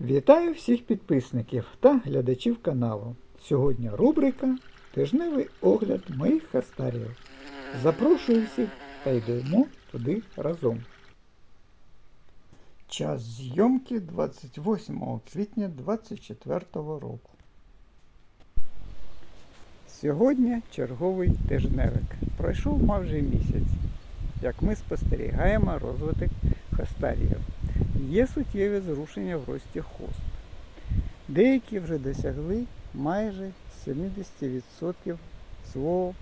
Вітаю всіх підписників та глядачів каналу. Сьогодні рубрика Тижневий огляд моїх хастарів. Запрошую всіх та йдемо туди разом. Час зйомки 28 квітня 2024 року. Сьогодні черговий тижневик. Пройшов майже місяць, як ми спостерігаємо розвиток хастаріїв. Є суттєві зрушення в рості хост. Деякі вже досягли майже 70% свого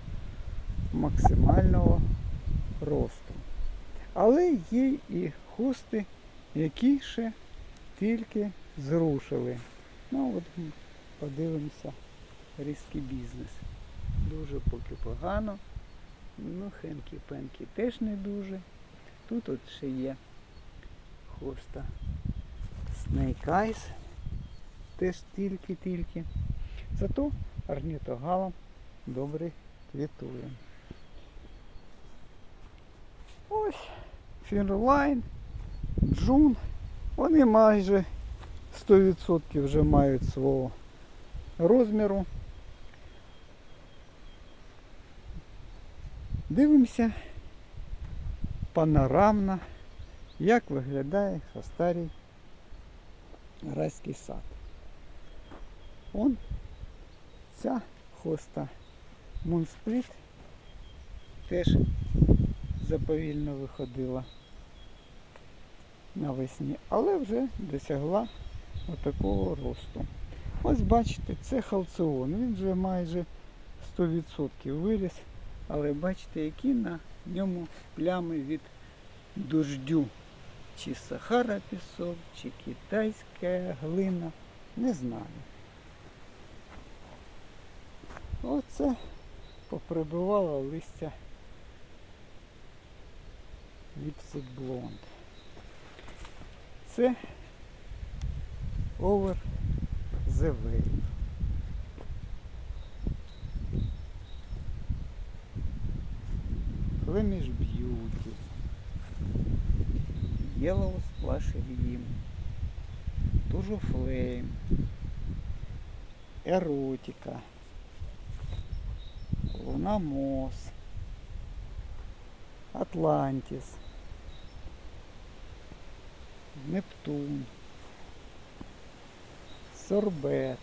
максимального росту. Але є і хости, які ще тільки зрушили. Ну от подивимося, різкий бізнес. Дуже поки погано. Ну, хенкі-пенкі теж не дуже. Тут от ще є хоста Snake Eyes. Теж тільки-тільки. Зато орнітогалом добре квітує. Ось Фірлайн, Джун. Вони майже 100% вже мають свого розміру. Дивимося панорамно як виглядає старий райський сад. Он ця хоста Мунспліт теж заповільно виходила навесні, але вже досягла отакого росту. Ось бачите, це халцеон, він вже майже 100% виріс, але бачите, які на ньому плями від дождю. Чи Сахара пісок, чи китайська глина, не знаю. Оце поприбивало листя Lipstick Blonde. Це the Wave. Flemish Beauty. Yellow Splash Rim, Тужу Flame, Еротика, Лунамос, Атлантис, Нептун, Сорбет,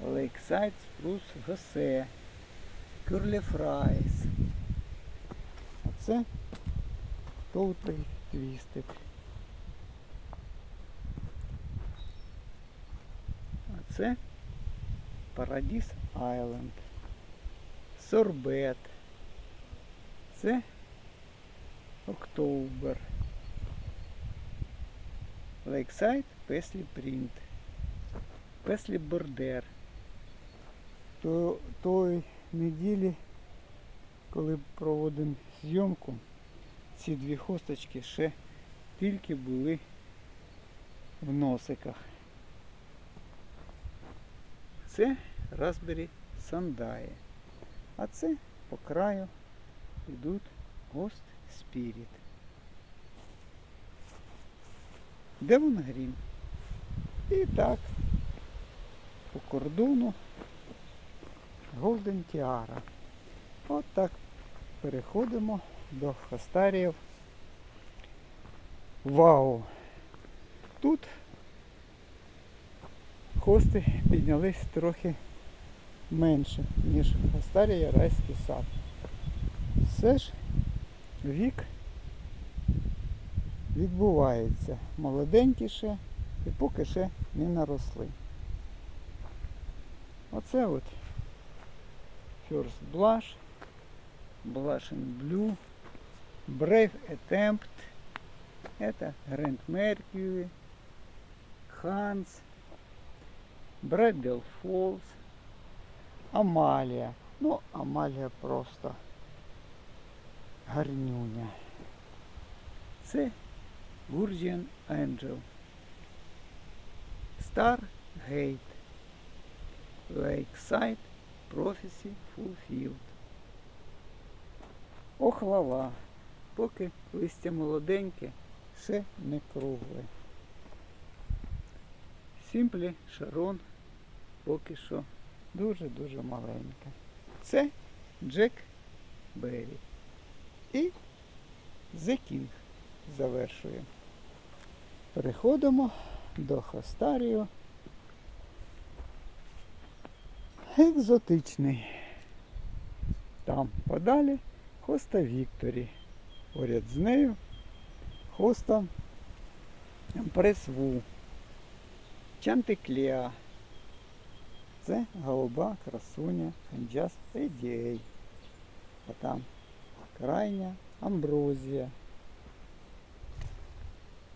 Лейксайд Спрус Госе, Кюрлі Фрайс. Оце Толтий твістик. А це Парадіс Айленд. Сорбет. Це Октобер. Лейксайд Песлі Принт. Песлі Бордер. То, той неділі, коли проводимо зйомку, ці дві хосточки ще тільки були в носиках. Це Raspberry Сандає. А це по краю йдуть Ghost Spirit. Демон Грім. І так, по кордону Golden Tiara. От так переходимо до хастаріїв. Вау! Тут хости піднялись трохи менше, ніж хастарія райський сад. Все ж вік відбувається. Молоденькі ще і поки ще не наросли. Оце от First Blush, Blush in Blue, Brave Attempt, это Grand Mercury, Hans, Bradwell Falls, Амалія. Ну, Амалія просто гарнюня. Це Guardian Angel. Stargate. Lakeside Prophecy Fulfilled. Охлава. Поки листя молоденьке, ще не кругле. Сімплі Шарон поки що дуже-дуже маленька. Це Джек Беррі. І The King завершує. Переходимо до Хостаріо. Екзотичний. Там подалі хоста Вікторі. Поряд з нею хоста Пресву. Чантиклеа. Це голуба, красуня, ханджас Ейдіей. А там крайня амброзія.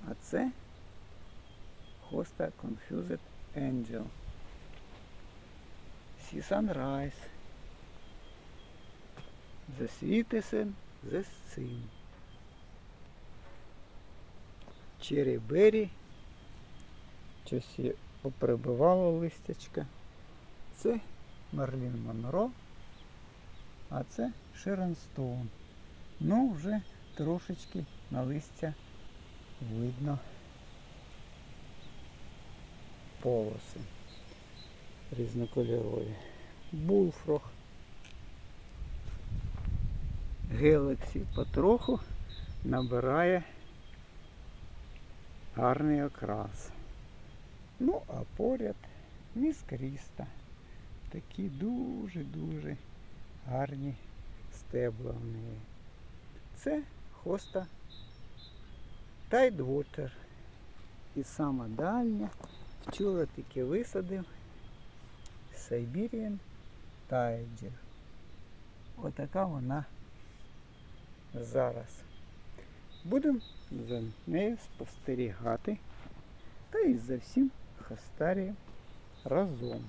А це хоста Confused Angel. Sea Sunrise. The Sweetest The Sin. Berry. Щось є поприбивало листячка. Це Мерлін Монро, а це Шерон Стоун. Ну, вже трошечки на листя видно полоси різнокольорові. Булфрог. Гелексі потроху набирає гарний окрас. Ну, а поряд міс Кріста. Такі дуже-дуже гарні стебла в неї. Це хоста Тайдвотер. І сама дальня. Вчора тільки висадив Siberian Tiger. Отака вона зараз. Будемо за нею спостерігати та і за всім Хастарієм разом.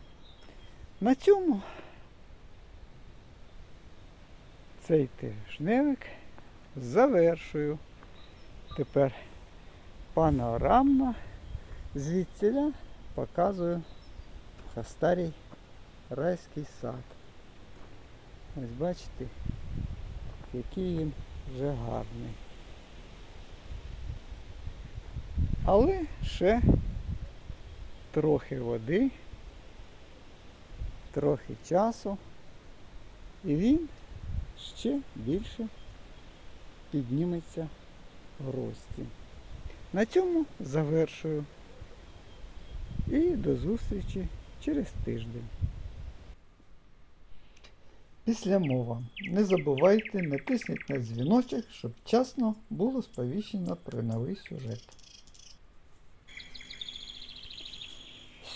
На цьому цей тижневик завершую. Тепер панорамно звідсіля показую Хастарій райський сад. Ось бачите, який він вже гарний. Але ще трохи води, трохи часу, і він ще більше підніметься в рості. На цьому завершую. І до зустрічі через тиждень. Після мова. Не забувайте, натисніть на дзвіночок, щоб вчасно було сповіщено про новий сюжет.